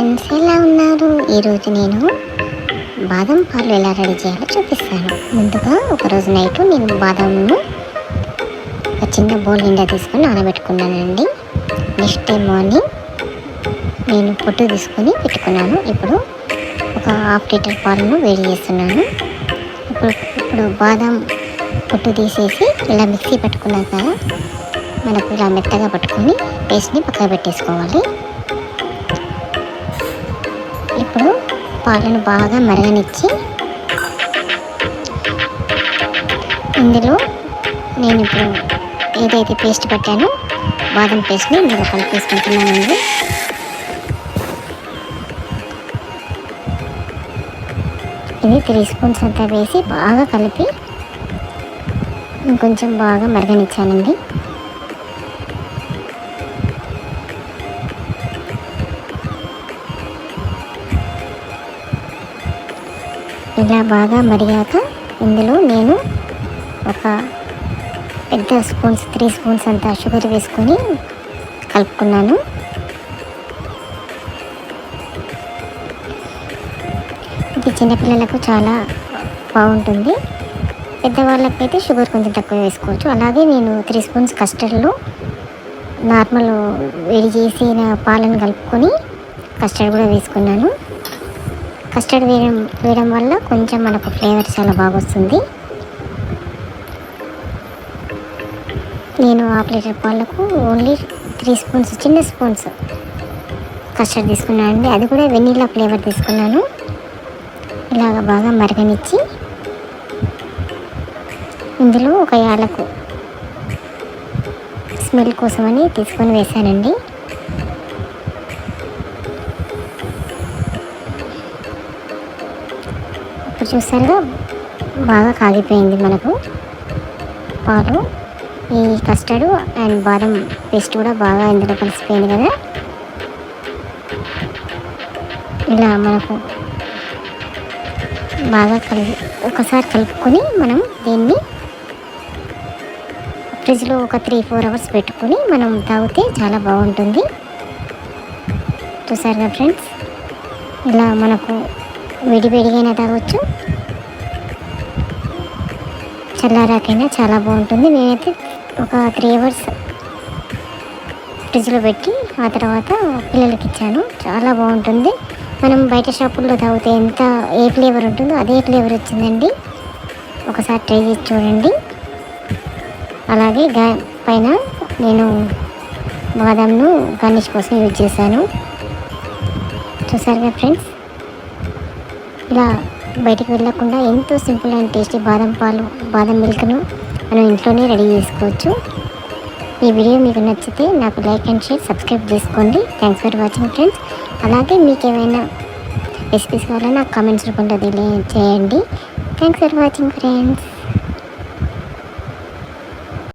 Friends ఎలా ఉన్నారు? ఈరోజు నేను బాదం పాలు ఎలా రెడీ చేయాలో చూపిస్తాను. ముందుగా ఒకరోజు నైట్ నేను బాదంను ఒక చిన్న బౌల్ నిండా తీసుకొని నానబెట్టుకున్నానండి. నెక్స్ట్ డే మార్నింగ్ నేను పొట్టు తీసుకొని పెట్టుకున్నాను. ఇప్పుడు ఒక హాఫ్ లీటర్ పాలను వేడి చేస్తున్నాను. ఇప్పుడు ఇప్పుడు బాదం పొట్టు తీసేసి ఇలా మిక్సీ పట్టుకున్నాక మనకు ఇలా మెత్తగా పట్టుకొని పేస్ట్ని పక్కన పెట్టేసుకోవాలి. ఇప్పుడు పాలను బాగా మరగనిచ్చి ఇందులో నేను ఇప్పుడు ఏదైతే పేస్ట్ పట్టానో బాదం పేస్ట్ని ఇందులో కలిపేసుకుంటున్నానండి ఇది త్రీ స్పూన్స్ అంతా వేసి బాగా కలిపి ఇంకొంచెం బాగా మరగనిచ్చానండి. ఇలా బాగా మరిగాక ఇందులో నేను ఒక పెద్ద స్పూన్స్ త్రీ స్పూన్స్ అంత షుగర్ వేసుకొని కలుపుకున్నాను. ఇది చిన్నపిల్లలకు చాలా బాగుంటుంది. పెద్దవాళ్ళకైతే షుగర్ కొంచెం తక్కువ వేసుకోవచ్చు. అలాగే నేను త్రీ స్పూన్స్ కస్టర్డ్లో నార్మల్ వేడి చేసిన పాలను కలుపుకొని కస్టర్డ్ కూడా వేసుకున్నాను. కస్టర్డ్ వేయడం వేయడం వల్ల కొంచెం మనకు ఫ్లేవర్ చాలా బాగా వస్తుంది నేను హాఫ్ లీటర్ పాలకు ఓన్లీ త్రీ స్పూన్స్ చిన్న స్పూన్స్ కస్టర్డ్ తీసుకున్నాను అండి అది కూడా వెనీలా ఫ్లేవర్ తీసుకున్నాను. ఇలాగ బాగా మరగనిచ్చి ఇందులో ఒక యాలకు స్మెల్ కోసమని తీసుకొని వేశానండి. ఇప్పుడు చూసారుగా బాగా కాగిపోయింది మనకు. పాలు ఈ కస్టర్డ్ అండ్ బాదం పేస్ట్ కూడా బాగా ఇందులో కలిసిపోయింది కదా. ఇలా మనకు బాగా కలిపి ఒకసారి కలుపుకొని మనం దీన్ని ఫ్రిడ్జ్లో ఒక త్రీ ఫోర్ అవర్స్ పెట్టుకొని మనం తాగితే చాలా బాగుంటుంది. చూసారుగా ఫ్రెండ్స్? ఇలా మనకు విడివిడిగైనా తాగొచ్చు. చల్లారాకైనా చాలా బాగుంటుంది. నేనైతే ఒక త్రీ అవర్స్ ఫ్రిడ్జ్లో పెట్టి ఆ తర్వాత పిల్లలకి ఇచ్చాను. చాలా బాగుంటుంది. మనం బయట షాపుల్లో తాగితే ఎంత ఏ ఫ్లేవర్ ఉంటుందో అదే ఫ్లేవర్ వచ్చిందండి. ఒకసారి ట్రై చేసి చూడండి. అలాగే గా పైన నేను బాదంను గార్నిష్ కోసం యూజ్ చేశాను. చూసారుగా ఫ్రెండ్స్? ఇలా బయటికి వెళ్ళకుండా ఎంతో సింపుల్ అండ్ టేస్టీ బాదం పాలు బాదం మిల్క్ను మనం ఇంట్లోనే రెడీ చేసుకోవచ్చు. ఈ వీడియో మీకు నచ్చితే నాకు లైక్ అండ్ షేర్ సబ్స్క్రైబ్ చేసుకోండి. థ్యాంక్స్ ఫర్ వాచింగ్ ఫ్రెండ్స్ అలాగే మీకు ఏమైనా రెసిపీస్ కావాలన్నా నాకు కామెంట్స్ రూపంలో తెలియజేయండి థ్యాంక్స్ ఫర్ వాచింగ్ ఫ్రెండ్స్